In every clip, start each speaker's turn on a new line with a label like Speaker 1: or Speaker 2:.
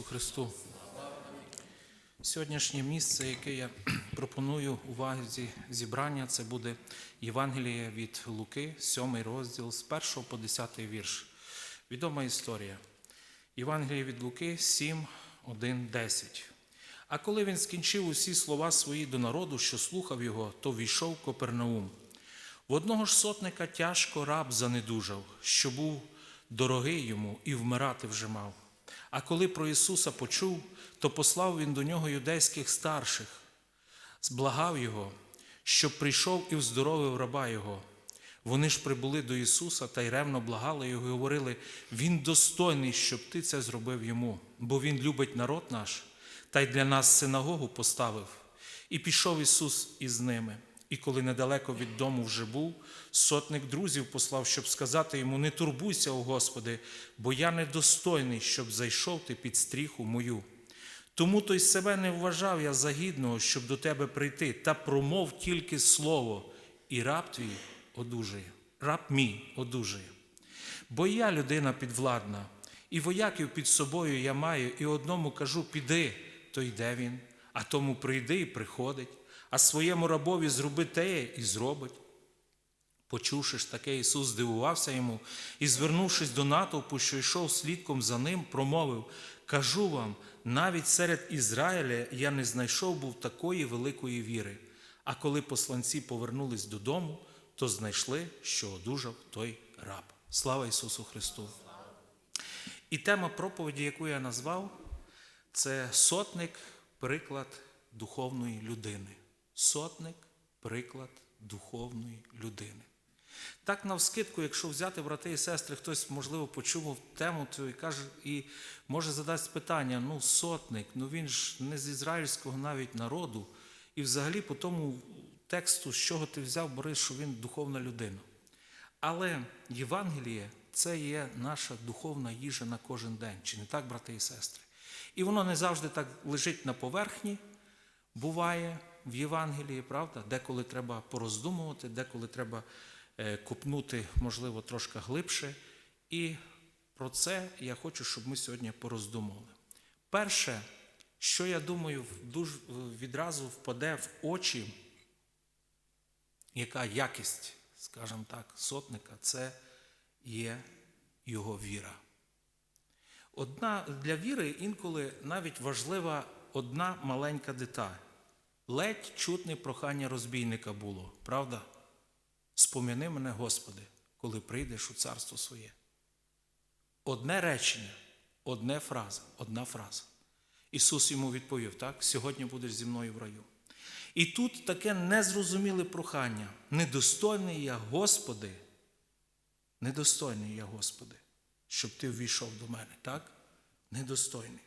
Speaker 1: Ісусу Христу. Сьогоднішнє місце, яке я пропоную увазі зібрання, це буде Євангеліє від Луки, 7 розділ з 1 по 10 вірш. Відома історія. Євангеліє від Луки 7, 1, 10. А коли він скінчив усі слова свої до народу, що слухав його, то війшов Копернаум. В одного ж сотника тяжко раб занедужав, що був дорогий йому і вмирати вже мав. А коли про Ісуса почув, то послав він до нього юдейських старших, зблагав його, щоб прийшов і вздоровив раба його. Вони ж прибули до Ісуса та й ревно благали його і говорили: Він достойний, щоб ти це зробив йому, бо Він любить народ наш, та й для нас синагогу поставив. І пішов Ісус із ними. І коли недалеко від дому вже був, сотник друзів послав, щоб сказати йому: Не турбуйся, о Господи, бо я недостойний, щоб зайшов ти під стріху мою. Тому то й себе не вважав я загідного, щоб до тебе прийти, та промов тільки слово, і раб твій одужає, раб мій одужає. Бо я людина підвладна, і вояків під собою я маю, і одному кажу, піди, то йде він, а тому прийди і приходить, а своєму рабові зроби те і зробить. Почувши ж таке, Ісус здивувався йому і, звернувшись до натовпу, що йшов слідком за ним, промовив: Кажу вам, навіть серед Ізраїля я не знайшов був такої великої віри. А коли посланці повернулись додому, то знайшли, що одужав той раб. Слава Ісусу Христу! І тема проповіді, яку я назвав, це сотник, приклад духовної людини. Сотник, приклад духовної людини. Так, навскидку, якщо взяти брати і сестри, хтось, можливо, почув тему цю і каже, і може задасть питання: ну, сотник, ну він ж не з ізраїльського навіть народу. І взагалі по тому тексту, з чого ти взяв, Борис, що він духовна людина. Але Євангеліє це є наша духовна їжа на кожен день, чи не так, брати і сестри? І воно не завжди так лежить на поверхні, буває в Євангелії, правда? Деколи треба пороздумувати, деколи треба е, купнути, можливо, трошки глибше. І про це я хочу, щоб ми сьогодні пороздумували. Перше, що я думаю, дуже відразу впаде в очі, яка якість, скажімо так, сотника, це є його віра. Одна для віри інколи навіть важлива одна маленька деталь. Ледь чутне прохання розбійника було, правда? Спом'яни мене, Господи, коли прийдеш у царство своє. Одне речення, одне фраза, одна фраза. Ісус йому відповів: так, сьогодні будеш зі мною в раю. І тут таке незрозуміле прохання. Недостойний я, Господи, недостойний я, Господи, щоб ти ввійшов до мене, так? Недостойний.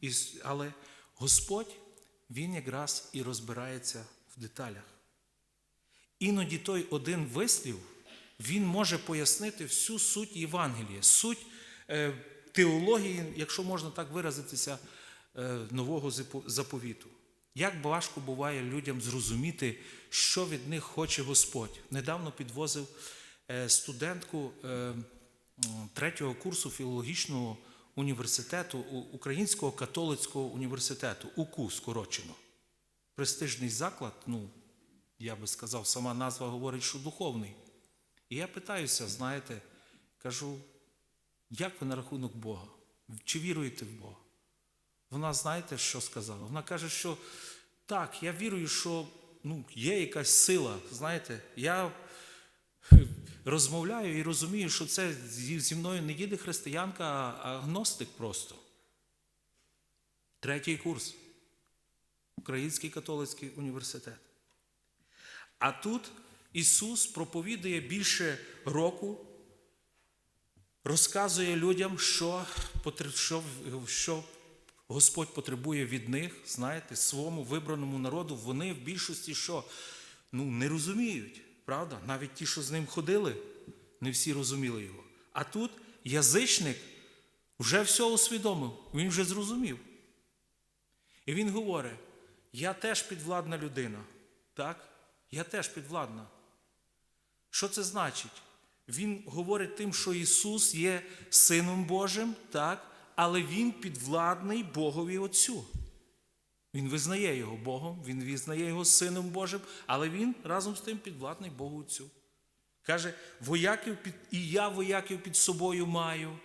Speaker 1: І, але Господь, Він якраз і розбирається в деталях. Іноді той один вислів, він може пояснити всю суть Євангелія, суть е, теології, якщо можна так виразитися, е, нового заповіту. Як важко буває людям зрозуміти, що від них хоче Господь. Недавно підвозив е, студентку третього курсу філологічного університету, Українського католицького університету, УКУ скорочено. Престижний заклад, ну, я би сказав, сама назва говорить, що духовний. І я питаюся, знаєте, кажу, як ви на рахунок Бога? Чи віруєте в Бога? Вона, знаєте, що сказала? Вона каже, що так, я вірую, що ну, є якась сила. Знаєте, я розмовляю і розумію, що це зі мною не їде християнка, а агностик просто. Третій курс. Український католицький університет. А тут Ісус проповідує більше року, розказує людям, що, що, що Господь потребує від них, знаєте, своєму вибраному народу. Вони в більшості що? Ну, не розуміють. Правда? Навіть ті, що з ним ходили, не всі розуміли його. А тут язичник вже все усвідомив, він вже зрозумів. І він говорить: я теж підвладна людина. Так? Я теж підвладна. Що це значить? Він говорить тим, що Ісус є Сином Божим, так, але Він підвладний Богові Отцю. Він визнає його Богом, він визнає його Сином Божим, але він разом з тим підвладний Богу Отцю. Каже, вояків під, і я вояків під собою маю.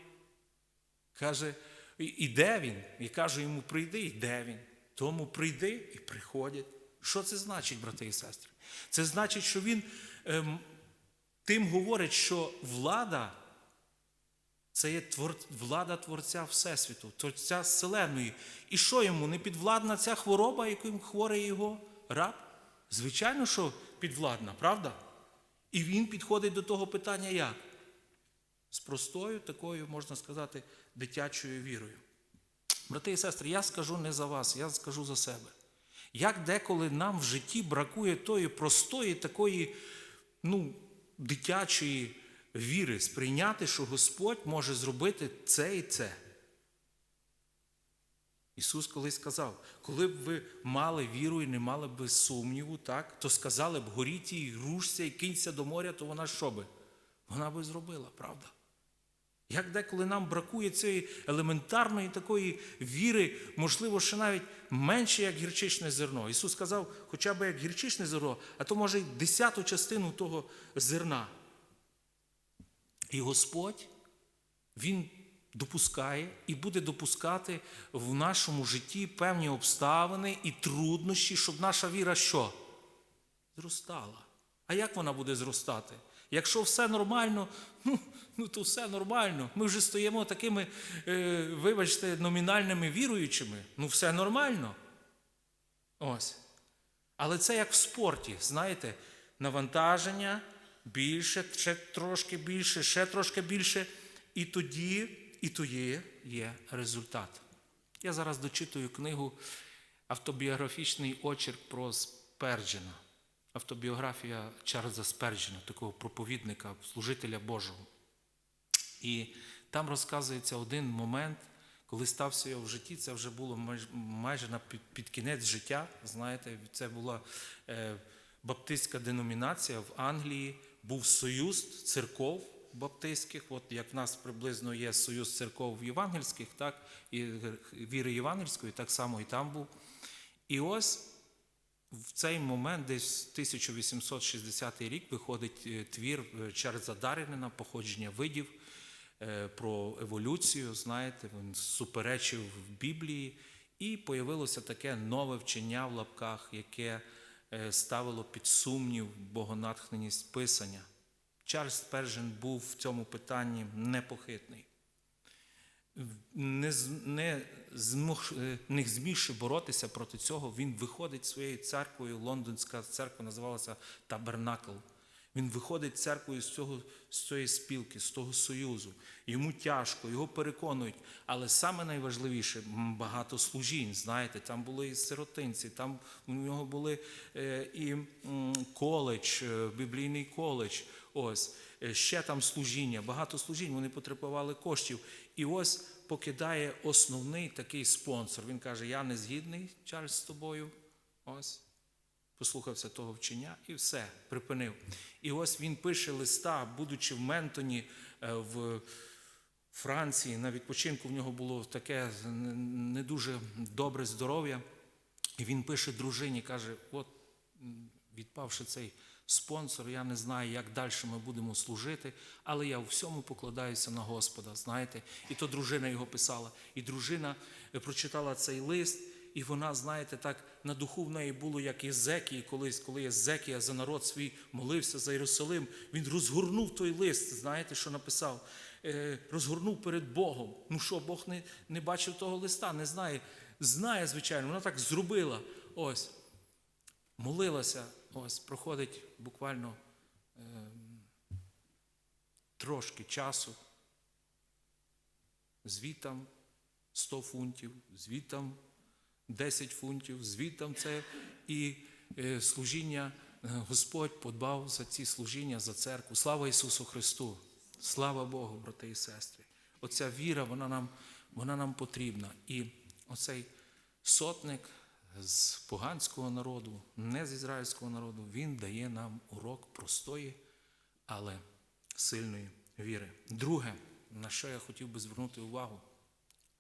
Speaker 1: Каже, «І- іде він? І каже йому, прийди, іде він. Тому прийди і приходять. Що це значить, брати і сестри? Це значить, що він ем, тим говорить, що влада це є твор... влада Творця Всесвіту, Творця Вселеної. І що йому? Не підвладна ця хвороба, яким хворий його раб? Звичайно, що підвладна, правда? І він підходить до того питання як? З простою, такою, можна сказати, дитячою вірою. Брати і сестри, я скажу не за вас, я скажу за себе. Як деколи нам в житті бракує тої простої, такої, ну, дитячої віри, сприйняти, що Господь може зробити це і це. Ісус колись сказав, коли б ви мали віру і не мали б сумніву, так, то сказали б, горіть і рушся і кинься до моря, то вона що би? Вона би зробила, правда? Як деколи нам бракує цієї елементарної такої віри, можливо, ще навіть менше, як гірчичне зерно. Ісус сказав, хоча б як гірчичне зерно, а то може й десяту частину того зерна. І Господь, Він допускає і буде допускати в нашому житті певні обставини і труднощі, щоб наша віра що? Зростала. А як вона буде зростати? Якщо все нормально, ну, ну то все нормально. Ми вже стоїмо такими, е, вибачте, номінальними віруючими. Ну, все нормально. Ось. Але це як в спорті, знаєте, навантаження більше, ще трошки більше, ще трошки більше. І тоді, і тоді є результат. Я зараз дочитую книгу Автобіографічний очерк про Сперджена. Автобіографія Чарльза Сперджена, такого проповідника, служителя Божого. І там розказується один момент, коли стався його в житті, це вже було майж- майже на під, під кінець життя. Знаєте, це була е, баптистська деномінація в Англії, був союз церков баптистських, от як в нас приблизно є союз церков євангельських, так, і віри євангельської, так само і там був. І ось в цей момент, десь 1860 рік, виходить е, твір е, Чарльза Дарінена «Походження видів е, про еволюцію. Знаєте, він суперечив в Біблії, і появилося таке нове вчення в лапках, яке ставило під сумнів богонатхненість писання. Чарльз Пержен був в цьому питанні непохитний не, не, змог, е, не змігши боротися проти цього, він виходить своєю церквою. Лондонська церква називалася Табернакл. Він виходить церквою з, цього, з цієї спілки, з того союзу. Йому тяжко, його переконують. Але саме найважливіше багато служінь. Знаєте, там були і сиротинці, там у нього були е, і коледж, е, біблійний коледж. Ось е, ще там служіння, багато служінь, вони потребували коштів. І ось покидає основний такий спонсор. Він каже: Я не згідний, Чарльз, з тобою. Ось. Послухався того вчення і все, припинив. І ось він пише листа, будучи в Ментоні е, в Франції, на відпочинку в нього було таке не дуже добре здоров'я. І він пише дружині, каже: от відпавши цей спонсор, я не знаю, як далі ми будемо служити, але я у всьому покладаюся на Господа, знаєте. І то дружина його писала. І дружина е, прочитала цей лист, і вона, знаєте, так на духу в неї було, як Єзекії колись, коли Єзекія за народ свій молився за Єрусалим, він розгорнув той лист, знаєте, що написав? Е, розгорнув перед Богом. Ну що, Бог не, не бачив того листа, не знає. Знає, звичайно, вона так зробила. Ось. Молилася, ось, проходить буквально е, трошки часу. Звітам 100 фунтів, звітам 10 фунтів, звітам це і е, служіння. е, Господь подбав за ці служіння, за церкву. Слава Ісусу Христу! Слава Богу, брати і сестри! Оця віра, вона нам, вона нам потрібна. І оцей сотник з поганського народу, не з ізраїльського народу, він дає нам урок простої, але сильної віри. Друге, на що я хотів би звернути увагу,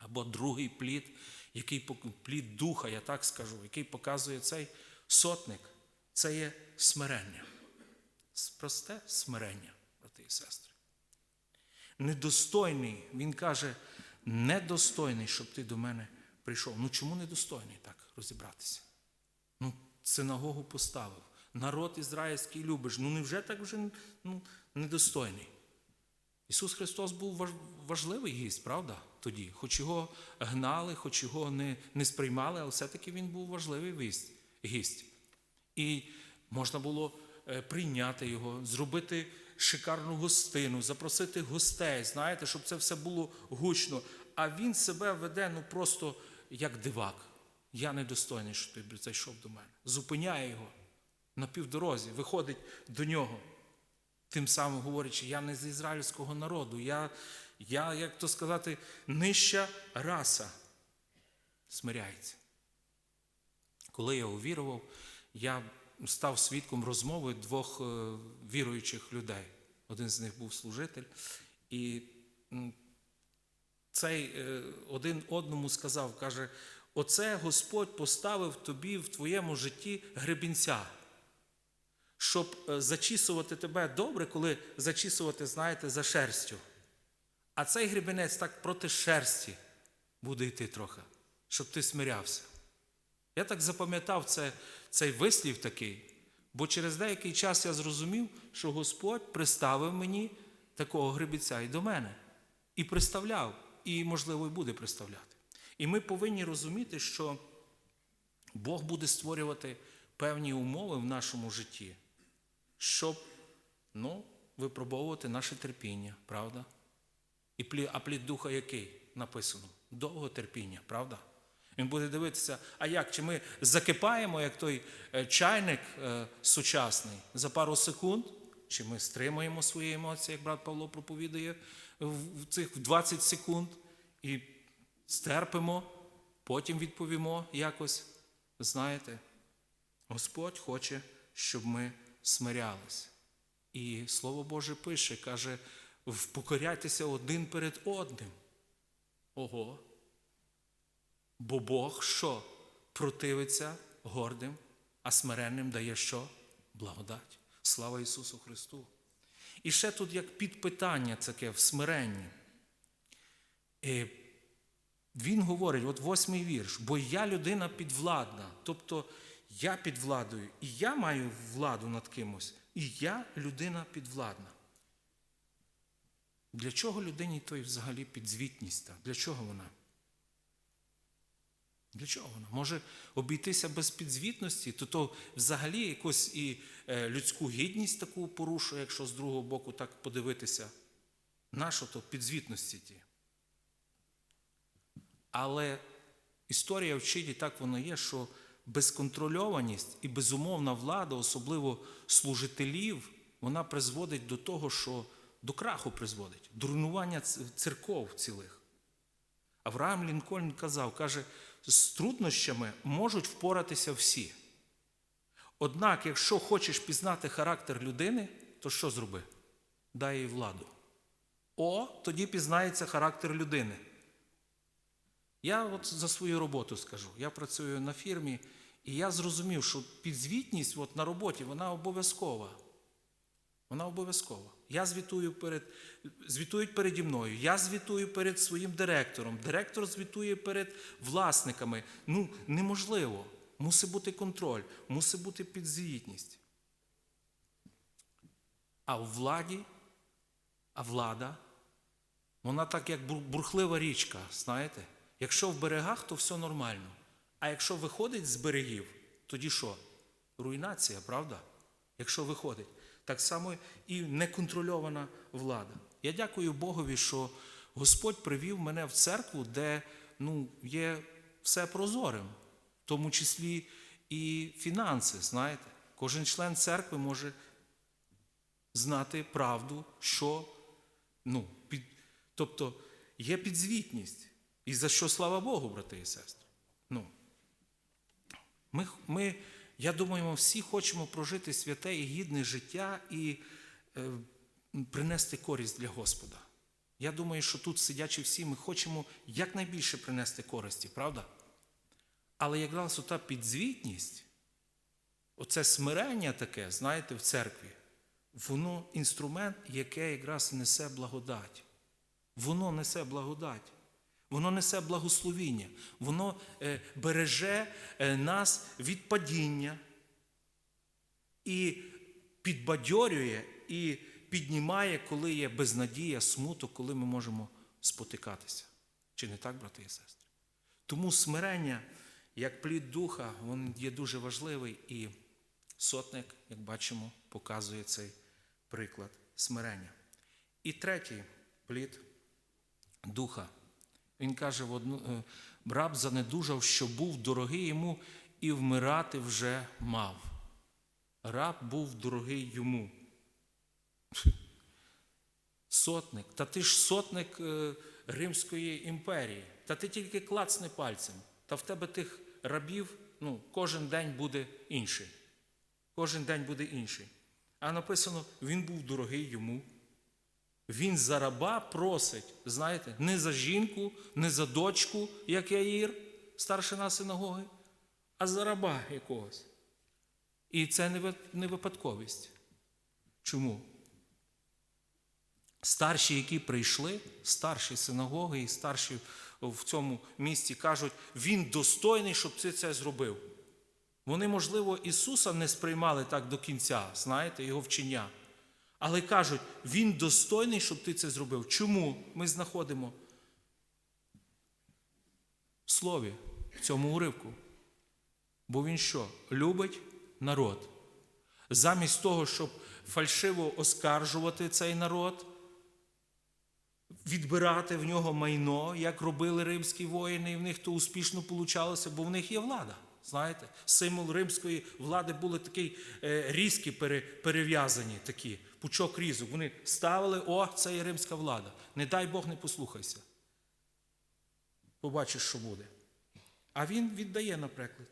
Speaker 1: або другий плід, який плід духа, я так скажу, який показує цей сотник, це є смирення. Просте смирення, брати і сестри. Недостойний, він каже, недостойний, щоб ти до мене прийшов. Ну чому недостойний так розібратися? Ну, синагогу поставив. Народ ізраїльський любиш. Ну невже так вже ну, недостойний? Ісус Христос був важ- важливий гість, правда? Тоді. Хоч його гнали, хоч його не, не сприймали, але все-таки він був важливий гість. І можна було е, прийняти його, зробити шикарну гостину, запросити гостей, знаєте, щоб це все було гучно. А він себе веде ну просто як дивак. Я недостойний, щоб ти зайшов до мене. Зупиняє його на півдорозі, виходить до нього. Тим самим говорячи, я не з ізраїльського народу, я, я як то сказати, нижча раса. Смиряється. Коли я увірував, я став свідком розмови двох е, віруючих людей. Один з них був служитель, і цей е, один одному сказав, каже: Оце Господь поставив тобі в твоєму житті гребінця, щоб е, зачісувати тебе добре, коли зачісувати, знаєте, за шерстю. А цей гребінець так проти шерсті буде йти трохи, щоб ти смирявся. Я так запам'ятав це, цей вислів такий, бо через деякий час я зрозумів, що Господь приставив мені такого гребінця і до мене. І приставляв, і, можливо, і буде приставляти. І ми повинні розуміти, що Бог буде створювати певні умови в нашому житті, щоб ну, випробовувати наше терпіння, правда? І а плід духа який написано? Довго терпіння, правда? Він буде дивитися, а як? Чи ми закипаємо, як той е, чайник е, сучасний, за пару секунд, чи ми стримуємо свої емоції, як брат Павло проповідує в, в цих 20 секунд, і стерпимо, потім відповімо якось. Знаєте, Господь хоче, щоб ми смирялись. І Слово Боже пише, каже, впокоряйтеся один перед одним. Ого. Бо Бог що? Противиться гордим, а смиренним дає що? Благодать. Слава Ісусу Христу. І ще тут як підпитання таке в смиренні. Е, Він говорить, от восьмий вірш, бо я людина підвладна. Тобто я під владою, і я маю владу над кимось, і я людина підвладна. Для чого людині той взагалі підзвітність? Для чого вона? Для чого вона? Може обійтися без підзвітності, то то взагалі якусь і е, людську гідність таку порушує, якщо з другого боку так подивитися. Нащо то підзвітності ті? Але історія вчить, і так воно є, що безконтрольованість і безумовна влада, особливо служителів, вона призводить до того, що до краху призводить, до руйнування церков цілих. Авраам Лінкольн казав, каже, з труднощами можуть впоратися всі. Однак, якщо хочеш пізнати характер людини, то що зроби? Дай їй владу. О, тоді пізнається характер людини. Я от за свою роботу скажу. Я працюю на фірмі, і я зрозумів, що підзвітність от на роботі вона обов'язкова. Вона обов'язкова. Я звітую перед, звітують переді мною, я звітую перед своїм директором, директор звітує перед власниками. Ну, неможливо. Мусить бути контроль, мусить бути підзвітність. А у владі, а влада, вона так як бурхлива річка, знаєте? Якщо в берегах, то все нормально. А якщо виходить з берегів, тоді що? Руйнація, правда? Якщо виходить. Так само і неконтрольована влада. Я дякую Богові, що Господь привів мене в церкву, де ну, є все прозорим, в тому числі і фінанси. Знаєте, кожен член церкви може знати правду, що ну, під, тобто є підзвітність. І за що слава Богу, брати і сестри. Ну, ми, ми, я думаю, ми всі хочемо прожити святе і гідне життя і е, принести користь для Господа. Я думаю, що тут, сидячи всі, ми хочемо якнайбільше принести користі, правда? Але якраз ота підзвітність, оце смирення таке, знаєте, в церкві, воно інструмент, яке якраз несе благодать. Воно несе благодать. Воно несе благословіння, воно е, береже е, нас від падіння і підбадьорює, і піднімає, коли є безнадія, смуток, коли ми можемо спотикатися. Чи не так, брати і сестри? Тому смирення, як плід духа, він є дуже важливий, і сотник, як бачимо, показує цей приклад смирення. І третій плід духа. Він каже, е, раб занедужав, що був дорогий йому, і вмирати вже мав. Раб був дорогий йому. Сотник. Та ти ж сотник е, Римської імперії. Та ти тільки клацни пальцем. Та в тебе тих рабів ну, кожен день буде інший. Кожен день буде інший. А написано, він був дорогий йому. Він за раба просить, знаєте, не за жінку, не за дочку, як Яїр, старшина синагоги, а за раба якогось. І це не випадковість. Чому? Старші, які прийшли, старші синагоги і старші в цьому місті кажуть, він достойний, щоб ти це зробив. Вони, можливо, Ісуса не сприймали так до кінця, знаєте, його вчення. Але кажуть, він достойний, щоб ти це зробив. Чому ми знаходимо в слові, в цьому уривку? Бо він що? Любить народ. Замість того, щоб фальшиво оскаржувати цей народ, відбирати в нього майно, як робили римські воїни, і в них то успішно получалося, бо в них є влада. Знаєте, символ римської влади були такі е, пере, перев'язані, такі, пучок різок. Вони ставили, о, це є римська влада. Не дай Бог, не послухайся. Побачиш, що буде. А він віддає, наприклад,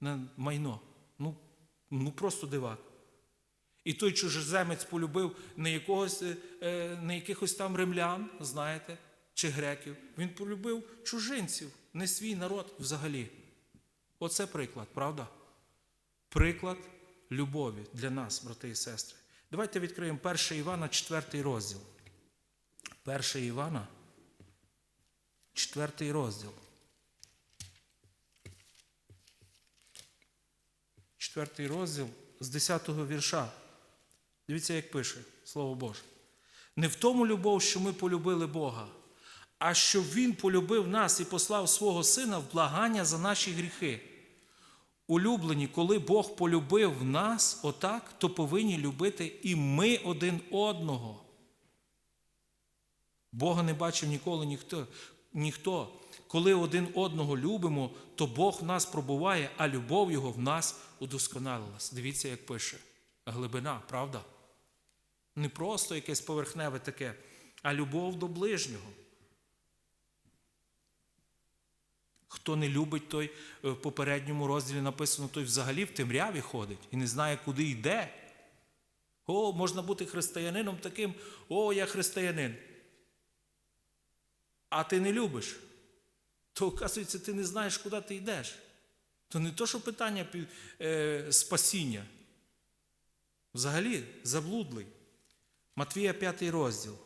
Speaker 1: на майно. Ну, ну просто дивак. І той чужеземець полюбив не, якогось, е, е, не якихось там римлян, знаєте, чи греків. Він полюбив чужинців, не свій народ взагалі. Оце приклад, правда? Приклад любові для нас, брати і сестри. Давайте відкриємо 1 Івана, 4 розділ. 1 Івана, 4 розділ. 4 розділ з 10 вірша. Дивіться, як пише Слово Боже. Не в тому любов, що ми полюбили Бога, а що Він полюбив нас і послав свого Сина в благання за наші гріхи. Улюблені, коли Бог полюбив нас отак, то повинні любити і ми один одного. Бога не бачив ніколи ніхто. ніхто. Коли один одного любимо, то Бог в нас пробуває, а любов Його в нас удосконалилась. Дивіться, як пише. Глибина, правда? Не просто якесь поверхневе таке, а любов до ближнього. Хто не любить, той е, в попередньому розділі написано, той взагалі в темряві ходить і не знає, куди йде. О, можна бути християнином таким, о, я християнин. А ти не любиш, то, оказується, ти не знаєш, куди ти йдеш. То не то, що питання е, спасіння. Взагалі заблудлий. Матвія 5 розділ.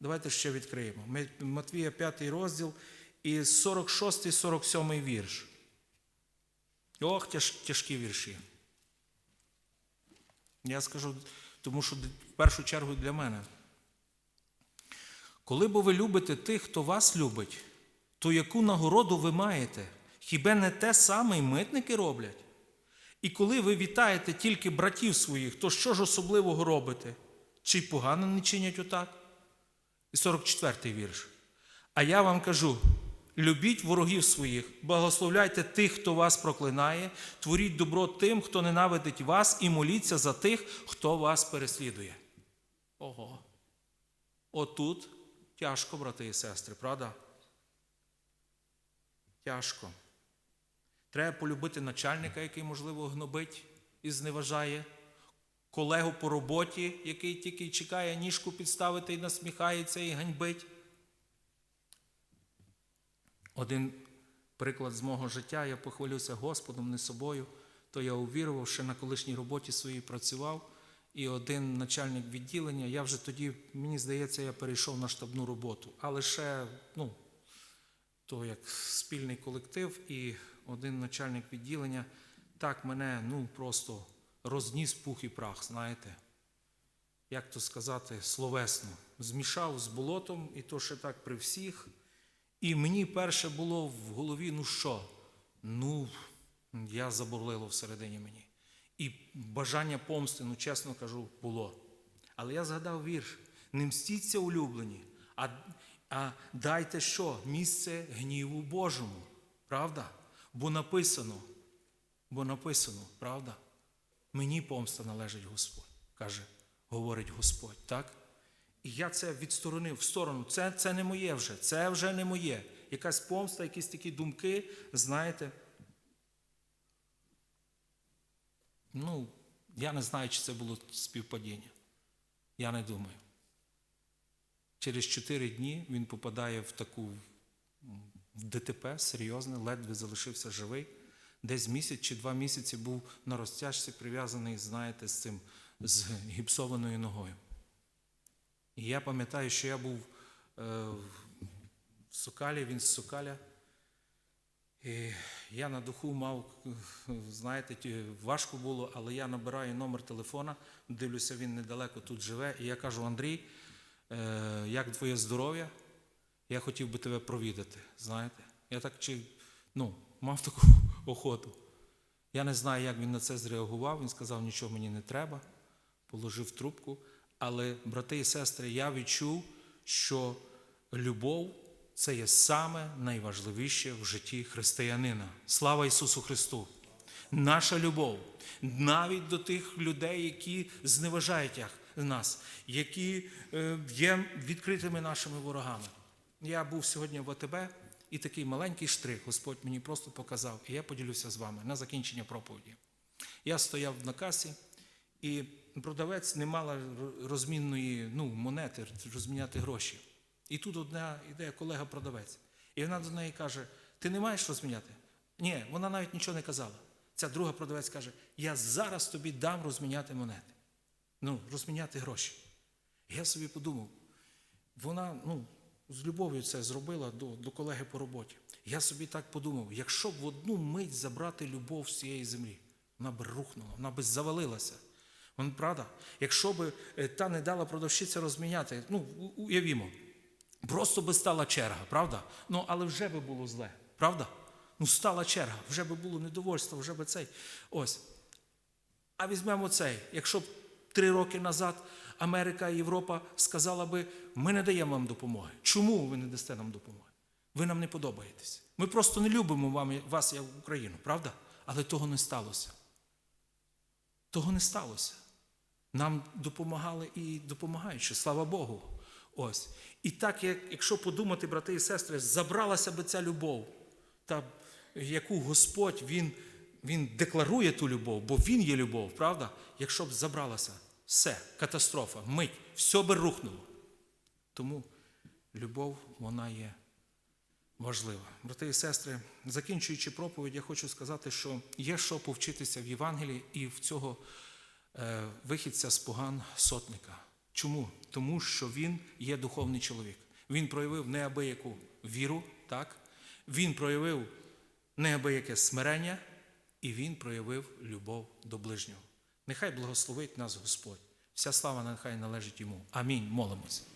Speaker 1: Давайте ще відкриємо. Матвія 5 розділ і 46-47 вірш. Ох, тяж, тяжкі вірші. Я скажу, тому що в першу чергу для мене. Коли бо ви любите тих, хто вас любить, то яку нагороду ви маєте? Хіба не те саме й митники роблять? І коли ви вітаєте тільки братів своїх, то що ж особливого робите? Чи й погано не чинять отак? І 44-й вірш. А я вам кажу: любіть ворогів своїх, благословляйте тих, хто вас проклинає, творіть добро тим, хто ненавидить вас, і моліться за тих, хто вас переслідує. Ого. Отут тяжко, брати і сестри, правда? Тяжко. Треба полюбити начальника, який, можливо, гнобить і зневажає. колегу по роботі, який тільки чекає ніжку підставити і насміхається і ганьбить. Один приклад з мого життя, я похвалюся Господом, не собою, то я увірував, ще на колишній роботі своїй працював, і один начальник відділення, я вже тоді, мені здається, я перейшов на штабну роботу. Але ще, ну, то як спільний колектив, і один начальник відділення так мене ну, просто розніс пух і прах, знаєте. Як то сказати, словесно. Змішав з болотом, і то ще так при всіх. І мені перше було в голові, ну що? Ну, я забурлило всередині мені. І бажання помсти, ну чесно кажу, було. Але я згадав вірш: не мстіться улюблені, а, а дайте що? Місце гніву Божому. Правда? Бо написано, бо написано, правда? Мені помста належить Господь, каже, говорить Господь, так? І я це відсторонив в сторону. Це, це не моє вже, це вже не моє. Якась помста, якісь такі думки, знаєте. Ну, я не знаю, чи це було співпадіння. Я не думаю. Через чотири дні він попадає в таку в ДТП серйозне, ледве залишився живий. Десь місяць чи два місяці був на розтяжці прив'язаний, знаєте, з цим з гіпсованою ногою. І я пам'ятаю, що я був е, в Сокалі, він з Сокаля. І я на духу мав, знаєте, важко було, але я набираю номер телефона, дивлюся, він недалеко тут живе. І я кажу: Андрій, е, як твоє здоров'я? Я хотів би тебе провідати. Знаєте? Я так чи, ну, мав таку охоту. Я не знаю, як він на це зреагував. Він сказав, нічого мені не треба, положив трубку. Але, брати і сестри, я відчув, що любов це є саме найважливіше в житті християнина. Слава Ісусу Христу! Наша любов навіть до тих людей, які зневажають нас, які е, є відкритими нашими ворогами. Я був сьогодні в АТБ, і такий маленький штрих Господь мені просто показав, і я поділюся з вами на закінчення проповіді. Я стояв на касі, і продавець не мала розмінної ну, монети, розміняти гроші. І тут одна йде колега-продавець. І вона до неї каже: Ти не маєш розміняти? Ні, вона навіть нічого не казала. Ця друга продавець каже: Я зараз тобі дам розміняти монети. Ну, розміняти гроші. Я собі подумав, вона ну, з любов'ю це зробила до, до колеги по роботі. Я собі так подумав, якщо б в одну мить забрати любов з цієї землі, вона б рухнула, вона б завалилася. Вон, правда? Якщо б е, та не дала продавщиця розміняти, ну, уявімо, просто би стала черга, правда? Ну, але вже би було зле, правда? Ну, стала черга, вже би було недовольство, вже би цей. Ось. А візьмемо цей. Якщо б три роки назад Америка і Європа сказала би, ми не даємо вам допомоги. Чому ви не дасте нам допомоги? Ви нам не подобаєтесь. Ми просто не любимо вам, вас як Україну, правда? Але того не сталося. Того не сталося. Нам допомагали і допомагають, ще, слава Богу. Ось. І так, як, якщо подумати, брати і сестри, забралася би ця любов, та яку Господь Він, він декларує ту любов, бо Він є любов, правда? Якщо б забралася, все, катастрофа, мить, все би рухнуло. Тому любов, вона є важлива. Брати і сестри, закінчуючи проповідь, я хочу сказати, що є що повчитися в Євангелії і в цього вихідця з поган сотника. Чому? Тому що він є духовний чоловік. Він проявив неабияку віру, так? він проявив неабияке смирення, і він проявив любов до ближнього. Нехай благословить нас Господь. Вся слава нехай належить йому. Амінь. Молимось.